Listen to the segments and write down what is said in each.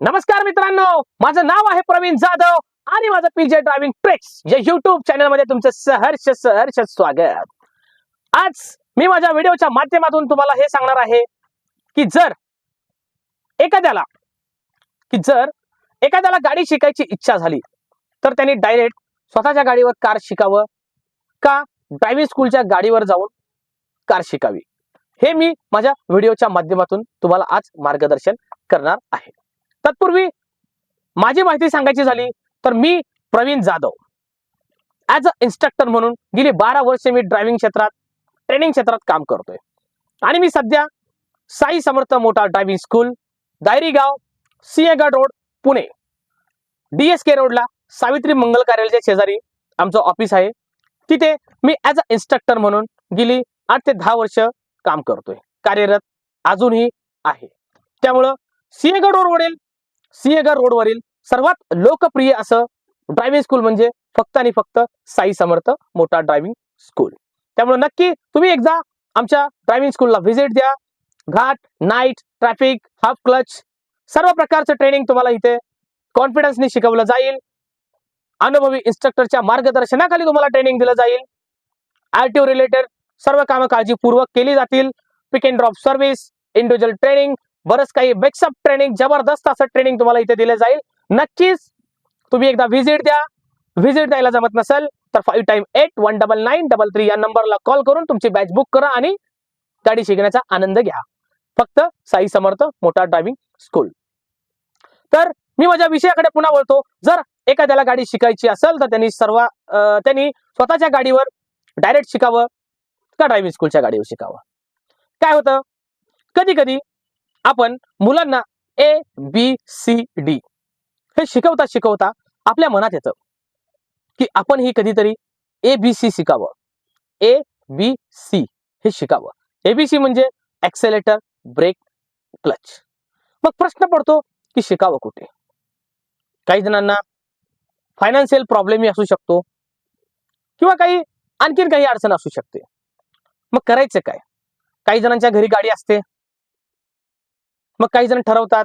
नमस्कार मित्रांनो माझं नाव आहे प्रवीण जाधव आणि माझं पीजे ड्रायव्हिंग ट्रिक्स या युट्यूब चॅनलमध्ये तुमचं सहर्ष सहर्ष स्वागत. आज मी माझ्या व्हिडिओच्या माध्यमातून तुम्हाला हे सांगणार आहे की जर एखाद्याला की जर एखाद्याला गाडी शिकायची इच्छा झाली तर त्यांनी डायरेक्ट स्वतःच्या गाडीवर कार शिकावं का ड्रायव्हिंग स्कूलच्या गाडीवर जाऊन कार शिकावी? हे मी माझ्या व्हिडिओच्या माध्यमातून तुम्हाला आज मार्गदर्शन करणार आहे. तत्पूर्वी माझी माहिती सांगायची झाली तर मी Praveen Jadhav. As a instructor म्हणून गेली बारा वर्षे मी ड्रायव्हिंग क्षेत्रात ट्रेनिंग क्षेत्रात काम करतोय. आणि मी सध्या साई समर्थ मोठा ड्रायव्हिंग स्कूल दायरी गाव Sinhagad road Pune. D S K रोडला सावित्री मंगल कार्यालयाच्या शेजारी आमचं ऑफिस आहे. तिथे मी ॲज अ इन्स्ट्रक्टर म्हणून गेली आठ ते दहा वर्ष काम करतोय. कार्यरत अजूनही आहे. त्यामुळं सिंहगड रोडवरील सिंहगड रोडवरील सर्वात लोकप्रिय असं ड्रायव्हिंग स्कूल म्हणजे फक्त आणि फक्त साई समर्थ मोठा ड्रायव्हिंग स्कूल त्यामुळे नक्की तुम्ही एकदा आमच्या ड्रायव्हिंग स्कूलला व्हिजिट द्या. घाट नाईट ट्रॅफिक हाफ क्लच सर्व प्रकारचं ट्रेनिंग तुम्हाला इथे कॉन्फिडन्सने शिकवलं जाईल. अनुभवी इन्स्ट्रक्टरच्या मार्गदर्शनाखाली तुम्हाला ट्रेनिंग दिलं जाईल. आरटीओ रिलेटेड सर्व कामं काळजीपूर्वक केली जातील. Pick and drop service individual training बरंच काही बेक्सअप ट्रेनिंग जबरदस्त असं ट्रेनिंग तुम्हाला इथे दिलं जाईल. नक्कीच तुम्ही एकदा व्हिजिट द्या. व्हिजिट द्यायला जमत नसेल तर five time eight one double nine double three या नंबरला कॉल करून तुमची बॅच बुक करा आणि गाडी शिकण्याचा आनंद घ्या. फक्त साई समर्थ मोठा ड्रायव्हिंग स्कूल तर मी माझ्या विषयाकडे पुन्हा वळतो. जर एखाद्याला गाडी शिकायची असेल तर त्यांनी सर्व त्यांनी स्वतःच्या गाडीवर डायरेक्ट शिकावं का ड्रायव्हिंग स्कूलच्या गाडीवर शिकावं? काय होतं? कधी कधी आपण मुलांना ए बी सी डी हे शिकवता शिकवता आपल्या मनात येतं की आपण ही कधीतरी ए बी सी शिकावं. ए बी सी हे शिकावं. एबीसी म्हणजे ऍक्सेलेटर ब्रेक क्लच मग प्रश्न पडतो की शिकावं कुठे? काही जणांना फायनान्शियल प्रॉब्लेमही असू शकतो किंवा काही आणखीन काही अडचण असू शकते. मग करायचं काय? काही जणांच्या घरी गाडी असते. मग काही जण ठरवतात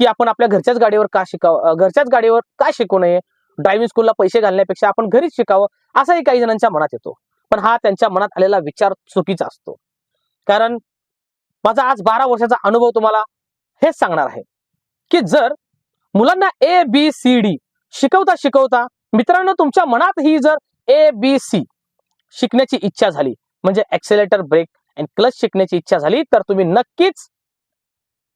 की आपण आपल्या घरच्याच गाडीवर का शिकावं? घरच्याच गाडीवर का शिकू नये? ड्रायव्हिंग स्कूलला पैसे घालण्यापेक्षा आपण घरीच शिकावं? असाही काही जणांच्या मनात येतो. पण हा त्यांच्या मनात आलेला विचार चुकीचा असतो. कारण माझा आज बारा वर्षाचा अनुभव तुम्हाला हेच सांगणार आहे. की जर मुलांना ए बी सी डी शिकवता शिकवता मित्रांनो तुमच्या मनात ही जर ए बी सी शिकण्याची इच्छा झाली म्हणजे ऍक्सेलेटर ब्रेक अँड क्लच शिकण्याची इच्छा झाली तर तुम्ही नक्कीच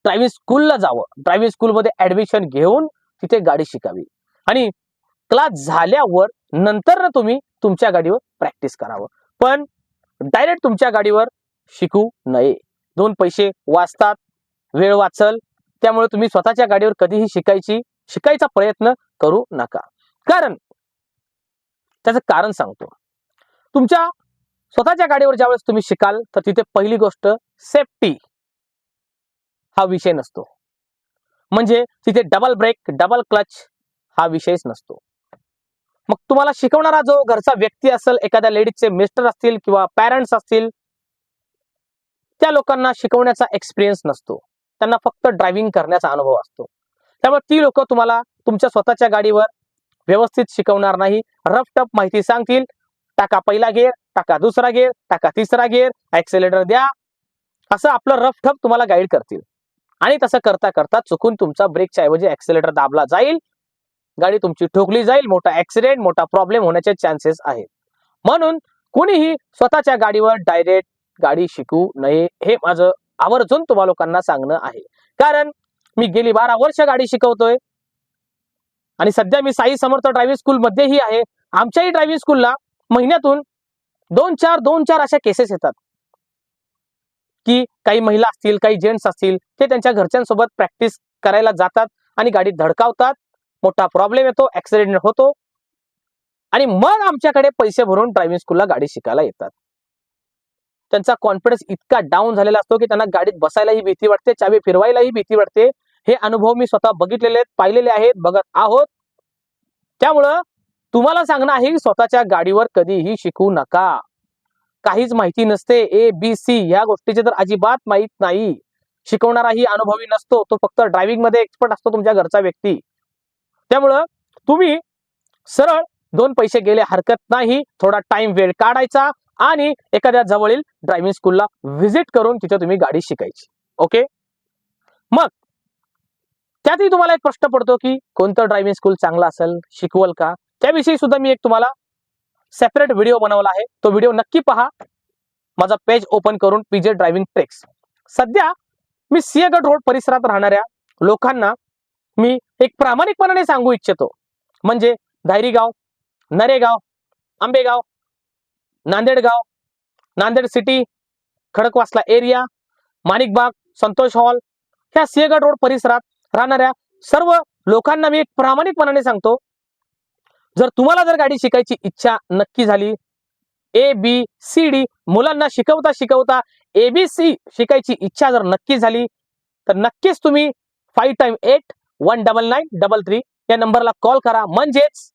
ड्रायव्हिंग स्कूलला जावं. ड्रायव्हिंग स्कूलमध्ये ऍडमिशन घेऊन तिथे गाडी शिकावी. आणि क्लास झाल्यावर नंतर तुम्ही तुमच्या गाडीवर प्रॅक्टिस करावं. पण डायरेक्ट तुमच्या गाडीवर शिकू नये. दोन पैसे वाचतात वेळ वाचल त्यामुळे तुम्ही स्वतःच्या गाडीवर कधीही शिकायची शिकायचा प्रयत्न करू नका. कारण त्याचं कारण सांगतो. तुमच्या स्वतःच्या गाडीवर ज्यावेळेस तुम्ही शिकाल तर तिथे पहिली गोष्ट सेफ्टी हा विषय नसतो. म्हणजे तिथे डबल ब्रेक डबल क्लच हा विषयच नसतो. मग तुम्हाला शिकवणारा जो घरचा व्यक्ती असेल एखाद्या लेडीजचे मिस्टर असतील किंवा पॅरेंट्स असतील त्या लोकांना शिकवण्याचा एक्सपिरियन्स नसतो. त्यांना फक्त ड्रायव्हिंग करण्याचा अनुभव असतो. त्यामुळे ती लोक तुम्हाला तुमच्या स्वतःच्या गाडीवर व्यवस्थित शिकवणार नाही. रफ टफ माहिती सांगतील. टाका पहिला गेअर टाका दुसरा गेअर टाका तिसरा गेअर ऍक्सेलेटर द्या. असं आपलं रफ ठप तुम्हाला गाईड करतील. आणि तसं करता करता चुकून तुमचा ब्रेकच्या ऐवजी ऍक्सिलेटर दाबला जाईल. गाडी तुमची ठोकली जाईल. मोठा ऍक्सिडेंट मोठा प्रॉब्लेम होण्याचे चान्सेस आहेत. म्हणून कुणीही स्वतःच्या गाडीवर डायरेक्ट गाडी शिकू नये हे माझं आवर्जून तुम्हा लोकांना सांगणं आहे. कारण मी गेली बारा वर्ष गाडी शिकवतोय. आणि सध्या मी साई समर्थ ड्रायव्हिंग स्कूल मध्येही आहे. आमच्याही ड्रायव्हिंग स्कूलला महिन्यातून दोन चार दोन चार अशा केसेस येतात. की काही महिला असतील काही जेंट्स असतील ते त्यांच्या घरच्यांसोबत प्रॅक्टिस करायला जातात आणि गाडी धडकावतात. मोठा प्रॉब्लेम येतो ऍक्सिडेंट होतो. आणि मग आमच्याकडे पैसे भरून ड्रायव्हिंग स्कूलला गाडी शिकायला येतात. त्यांचा कॉन्फिडन्स इतका डाऊन झालेला असतो की त्यांना गाडीत बसायलाही भीती वाटते चावी फिरवायलाही भीती वाटते. हे अनुभव मी स्वतः बघितलेले आहेत पाहिलेले आहेत बघत आहोत. त्यामुळं तुम्हाला सांगणं आहे की स्वतःच्या गाडीवर कधीही शिकू नका. काहीच माहिती नसते. ए बी सी या गोष्टीचे तर अजिबात माहीत नाही. शिकवणाराही अनुभवी नसतो. तो फक्त ड्रायव्हिंगमध्ये एक्सपर्ट असतो तुमच्या घरचा व्यक्ती. त्यामुळं तुम्ही सरळ दोन पैसे गेले हरकत नाही. थोडा टाइम वेळ काढायचा आणि एखाद्या जवळील ड्रायव्हिंग स्कूलला व्हिजिट करून तिथे तुम्ही गाडी शिकायची. ओके मग त्यातही तुम्हाला एक प्रश्न पडतो की कोणतं ड्रायव्हिंग स्कूल चांगलं असेल? शिकवल का? त्याविषयी सुद्धा मी एक तुम्हाला सेपरेट व्हिडिओ बनवला आहे. तो व्हिडिओ नक्की पहा. माझा पेज ओपन करून पीजे ड्रायव्हिंग ट्रेक्स सध्या मी सिंहगड रोड परिसरात राहणाऱ्या लोकांना मी एक प्रामाणिकपणाने सांगू इच्छितो. म्हणजे Dhayarigaon Naregaon Ambegaon Nandedgaon Nanded city Khadakwasla area Manikbaug Santosh hall ह्या सिंहगड रोड परिसरात राहणाऱ्या सर्व लोकांना मी एक प्रामाणिकपणाने सांगतो. जर तुम्हाला जर गाडी शिकायची इच्छा नक्की झाली ए बी सी डी मुलांना शिकवता शिकवता ए बी सी शिकायची इच्छा जर नक्की झाली तर नक्कीच तुम्ही five time eight one double nine double three या नंबरला कॉल करा. म्हणजेच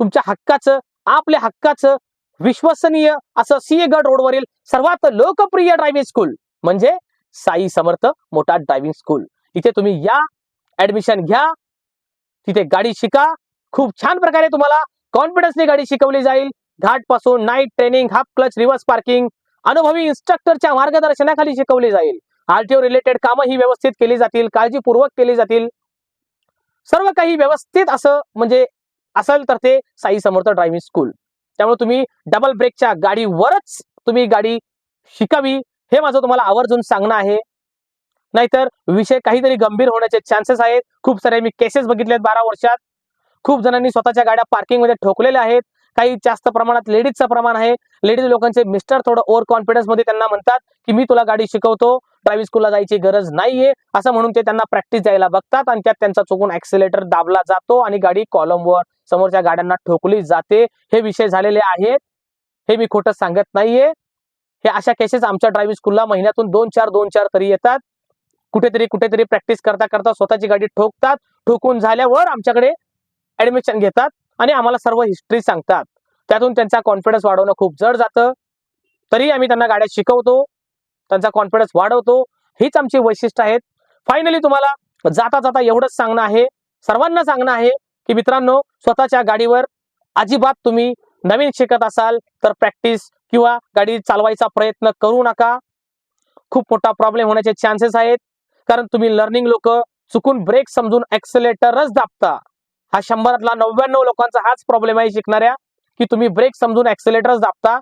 तुमच्या हक्काचं आपल्या हक्काचं विश्वसनीय असं सिंहगड रोडवरील सर्वात लोकप्रिय ड्रायव्हिंग स्कूल म्हणजे साई समर्थ मोठा ड्रायव्हिंग स्कूल इथे तुम्ही या ऍडमिशन घ्या तिथे गाडी शिका खूप छान प्रकारे तुम्हाला कॉन्फिडन्सने गाडी शिकवली जाईल. घाटपासून night training half clutch reverse parking अनुभवी इन्स्ट्रक्टरच्या मार्गदर्शनाखाली शिकवली जाईल. आरटीओ रिलेटेड कामं ही व्यवस्थित केली जातील काळजीपूर्वक केली जातील. सर्व काही व्यवस्थित असं म्हणजे असेल तर ते साई समर्थ ड्रायव्हिंग स्कूल त्यामुळे तुम्ही डबल ब्रेकच्या गाडीवरच तुम्ही गाडी शिकावी हे माझं तुम्हाला आवर्जून सांगणं आहे. नाहीतर विषय काहीतरी गंभीर होण्याचे चान्सेस आहेत. खूप सारे मी केसेस बघितले आहेत बारा वर्षात. खूप जणांनी स्वतःच्या गाड्या पार्किंगमध्ये ठोकलेल्या आहेत. काही जास्त प्रमाणात लेडीजचं प्रमाण आहे. लेडीज लोकांचे मिस्टर थोडं ओव्हर कॉन्फिडन्समध्ये त्यांना म्हणतात की मी तुला गाडी शिकवतो. ड्रायव्हिंग स्कूलला जायची गरज नाहीये. असं म्हणून ते त्यांना प्रॅक्टिस द्यायला बघतात आणि त्यात त्यांचा चुकून ऍक्सिलेटर दाबला जातो आणि गाडी कॉलमवर समोरच्या गाड्यांना ठोकली जाते. हे विषय झालेले आहेत. हे मी खोटं सांगत नाहीये. हे अशा केसेस आमच्या ड्रायव्हिंग स्कूलला महिन्यातून दोन चार दोन चार तरी येतात. कुठेतरी कुठेतरी प्रॅक्टिस करता करता स्वतःची गाडी ठोकतात. ठोकून झाल्यावर आमच्याकडे ऍडमिशन घेतात आणि आम्हाला सर्व हिस्ट्री सांगतात. त्यातून त्यांचा कॉन्फिडन्स वाढवणं खूप जड जातं. तरी आम्ही त्यांना गाड्या शिकवतो त्यांचा कॉन्फिडन्स वाढवतो. हीच आमची वैशिष्ट्य आहेत. फायनली तुम्हाला जाता जाता एवढंच सांगणं आहे. सर्वांना सांगणं आहे की मित्रांनो स्वतःच्या गाडीवर अजिबात तुम्ही नवीन शिकत असाल तर प्रॅक्टिस किंवा गाडी चालवायचा प्रयत्न करू नका. खूप मोठा प्रॉब्लेम होण्याचे चान्सेस आहेत. कारण तुम्ही लर्निंग लोक चुकून ब्रेक समजून ऍक्सिलेटरच दाबता. हा शंभरातला नव्याण्णव लोकांचा हाच प्रॉब्लेम आहे शिकणाऱ्या की तुम्ही ब्रेक समजून ऍक्सिलेटर दाबता.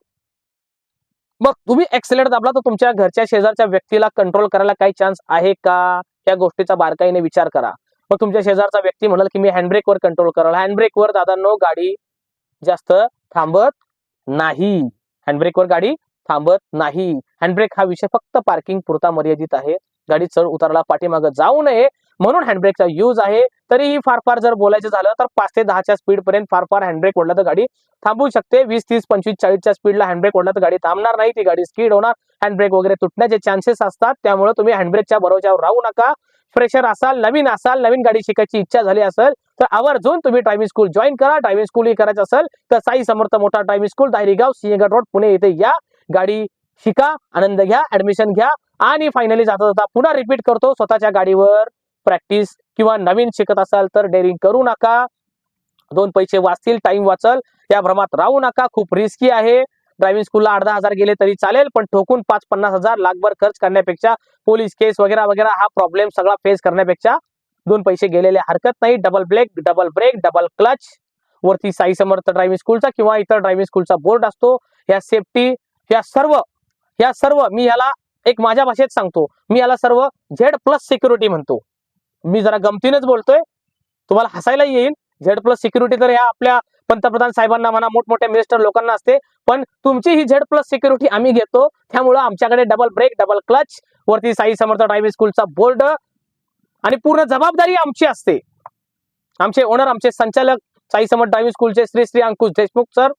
मग तुम्ही ऍक्सिलेटर दाबला तर तुमच्या घरच्या शेजारच्या व्यक्तीला कंट्रोल करायला काही चान्स आहे का? या गोष्टीचा बारकाईने विचार करा. मग तुमच्या शेजारचा व्यक्ती म्हणाल की मी हँडब्रेकवर कंट्रोल कराल हँडब्रेकवर दादांनो गाडी जास्त थांबत नाही. हँडब्रेकवर गाडी थांबत नाही. हँडब्रेक हा विषय फक्त पार्किंग पुरता मर्यादित आहे. गाडी चढ उतारला पाठीमागं जाऊ नये. म्हणून हँडब्रेकचा यूज आहे. तरीही फार फार जर बोलायचं झालं तर पाच ते दहाच्या स्पीडपर्यंत फार फार हँडब्रेक ओढला तर गाडी थांबू शकते. वीस तीस पंचवीस चाळीसच्या स्पीडला हँडब्रेक ओढला तर गाडी थांबणार नाही. ती गाडी स्पीड होणार. हँडब्रेक वगैरे तुटण्याचे चान्सेस असतात. त्यामुळे तुम्ही हँडब्रेकच्या बरोबर राहू नका. फ्रेशर असाल नवीन असाल नवीन गाडी शिकायची इच्छा झाली असेल तर आवर्जून तुम्ही ड्रायव्हिंग स्कूल जॉईन करा. ड्रायव्हिंग स्कूल ही करायचं असेल तर साई समर्थ मोठा driving school Dhayarigaon Sinhagad road Pune येथे या. गाडी शिका आनंद घ्या ऍडमिशन घ्या. आणि फायनली जाता जाता पुन्हा रिपीट करतो स्वतःच्या गाडीवर. प्रॅक्टिस किंवा नवीन शिकत असाल तर डेअरिंग करू नका. दोन पैसे वाचतील टाइम वाचल. या भ्रमात राहू नका. खूप रिस्की आहे. ड्रायव्हिंग स्कूलला अर्धा हजार गेले तरी चालेल पण ठोकून पाच पन्नास हजार लाखभर खर्च करण्यापेक्षा पोलीस केस वगैरे वगैरे हा प्रॉब्लेम सगळा फेस करण्यापेक्षा दोन पैसे गेलेले हरकत नाही. Double brake double brake double clutch वरती साई समर्थ ड्रायव्हिंग स्कूलचा किंवा इतर ड्रायव्हिंग स्कूलचा बोर्ड असतो. या सेफ्टी या सर्व या सर्व मी याला एक माझ्या भाषेत सांगतो. मी याला सर्व झेड प्लस सिक्युरिटी म्हणतो. मी जरा गमतीनेच बोलतोय. तुम्हाला हसायला येईल. झेड प्लस सिक्युरिटी तर ह्या आपल्या पंतप्रधान साहेबांना म्हणा मोठमोठ्या मिनिस्टर लोकांना असते. पण तुमची ही झेड प्लस सिक्युरिटी आम्ही घेतो. त्यामुळं आमच्याकडे डबल ब्रेक डबल क्लच वरती साई समर्थ ड्रायव्हिंग स्कूलचा बोर्ड आणि पूर्ण जबाबदारी आमची असते. आमचे ओनर आमचे संचालक साई समर्थ ड्रायव्हिंग स्कूलचे श्री श्री अंकुश देशमुख सर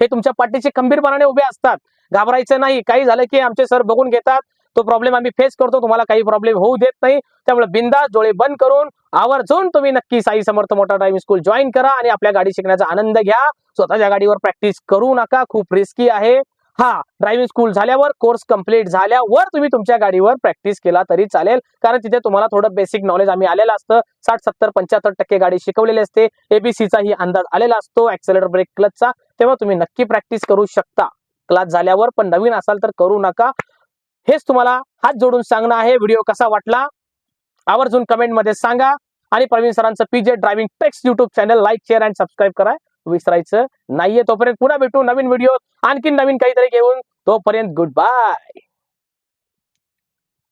हे तुमच्या पाठीशी खंबीरपणाने उभे असतात. घाबरायचं नाही. काही झालं की आमचे सर बघून घेतात. तो प्रॉब्लेम आम्ही फेस करतो तुम्हाला काही प्रॉब्लेम होऊ देत नाही. त्यामुळे बिंदा डोळे बंद करून आवर्जून तुम्ही नक्की साई समर्थ मोठा ड्रायव्हिंग स्कूल जॉईन करा आणि आपल्या गाडी शिकण्याचा आनंद घ्या. स्वतःच्या गाडीवर प्रॅक्टिस करू नका खूप रिस्की आहे. हा ड्रायव्हिंग स्कूल झाल्यावर कोर्स कंप्लीट झाल्यावर तुम्ही तुमच्या गाडीवर प्रॅक्टिस केला तरी चालेल. कारण तिथे तुम्हाला थोडं बेसिक नॉलेज आम्ही आलेलं असतं. साठ सत्तर पंच्याहत्तर टक्के गाडी शिकवलेली असते. एबीसीचा ही अंदाज आलेला असतो ऍक्सेलेटर ब्रेक क्लचचा तेव्हा तुम्ही नक्की प्रॅक्टिस करू शकता. क्लास झाल्यावर पण नवीन असाल तर करू नका. हेच तुम्हाला हात जोडून सांगणं आहे. व्हिडिओ कसा वाटला? आवर्जून कमेंटमध्ये सांगा. आणि प्रवीण सरांचं P J driving tricks YouTube channel like share and subscribe करा. विसरायचं नाहीये. तोपर्यंत पुन्हा भेटू नवीन व्हिडिओ आणखी नवीन काहीतरी घेऊन तोपर्यंत गुड बाय